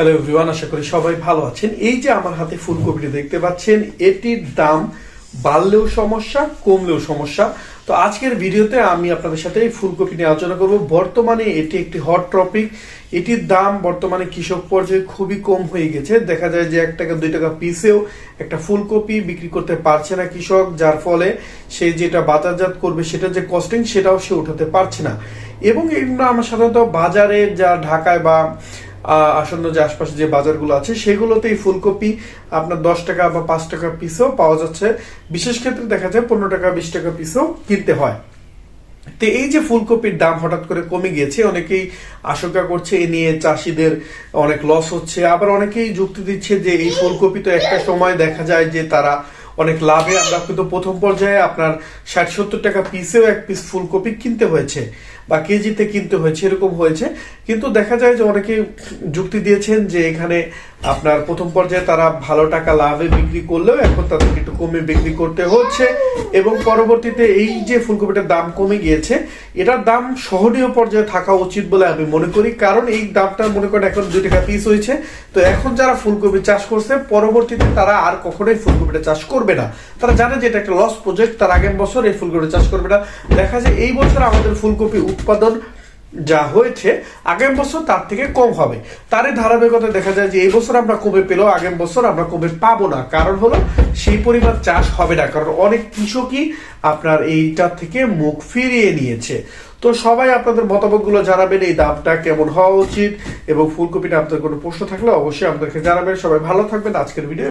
Hello everyone আশা করি সবাই ভালো আছেন। এই যে আমার হাতে ফুলকপিটি দেখতে পাচ্ছেন, এটির দাম বাড়লেও সমস্যা, কমলেও সমস্যা। তো আজকের ভিডিওতে আমি আপনাদের সাথে এই ফুলকপি নিয়ে আলোচনা করব। বর্তমানে এটি একটি হট টপিক এটির দাম বর্তমানে কৃষক পর্যায়ে খুবই কম হয়ে গেছে। দেখা যায় যে এক টাকা, দুই টাকা পিসেও একটা ফুলকপি বিক্রি করতে পারছে না কৃষক, যার ফলে সে যেটা বাজারজাত করবে, সেটা যে কস্টিং সেটাও সে উঠাতে পারছে না। এবং এগুলো আমরা সাধারণত বাজারে যা ঢাকায় বা আসন্ন যে আশপাশে যে বাজারগুলো আছে সেগুলোতে এই ফুলকপি আপনার দশ টাকা বা পাঁচ টাকা পিসেও পাওয়া যাচ্ছে। বিশেষ ক্ষেত্রে দেখা যায় পনেরো টাকা, বিশ টাকা পিসেও কিনতে হয়। তো এই যে ফুলকপির দাম হঠাৎ করে কমে গিয়েছে, অনেকেই আশঙ্কা করছে এ নিয়ে চাষিদের অনেক লস হচ্ছে। আবার অনেকেই যুক্তি দিচ্ছে যে এই ফুলকপি তো একটা সময় দেখা যায় যে তারা অনেক লাভে। আমরা কিন্তু প্রথম পর্যায়ে আপনার ষাট সত্তর টাকা পিসেও এক পিস ফুলকপি কিনতে হয়েছে বা কেজিতে কিনতে হয়েছে, এরকম হয়েছে। কিন্তু দেখা যায় যে অনেকে যুক্তি দিয়েছেন যে এখানে আপনার প্রথম পর্যায়ে তারা ভালো টাকা লাভে বিক্রি করলেও এখন তাদেরকে একটু কমে বিক্রি করতে হচ্ছে। এবং পরবর্তীতে এই যে ফুলকপিটার দাম কমে গিয়েছে, এটার দাম সহনীয় পর্যায়ে থাকা উচিত বলে আমি মনে করি। কারণ এই দামটা মনে করেন এখন দুই টাকা পিস হয়েছে। তো এখন যারা ফুলকপি চাষ করছে, পরবর্তীতে তারা আর কখনোই ফুলকপিটা চাষ করবে না। তারা জানে যে এটা একটা লস প্রজেক্ট তার আগের বছর এই ফুলকপি চাষ করবে না। দেখা যায় এই বছর আমাদের ফুলকপি উৎপাদন যা হয়েছে, আগের বছর তার থেকে কম হবে। তারই ধারাবাহিকতা দেখা যায় যে এই বছর আমরা কমে পেলেও আগের বছর আমরা কমে পাবো না। কারণ হলো, সেই পরিমাণ চাষ হবে না। কারণ অনেক কৃষকই আপনার এইটা থেকে মুখ ফিরিয়ে নিয়েছে। তো সবাই আপনাদের মতামতগুলো জানাবেন, এই দামটা কেমন হওয়া উচিত এবং ফুলকপিটা আপনাদের কোনো প্রশ্ন থাকলে অবশ্যই আপনাদেরকে জানাবেন। সবাই ভালো থাকবেন। আজকের ভিডিও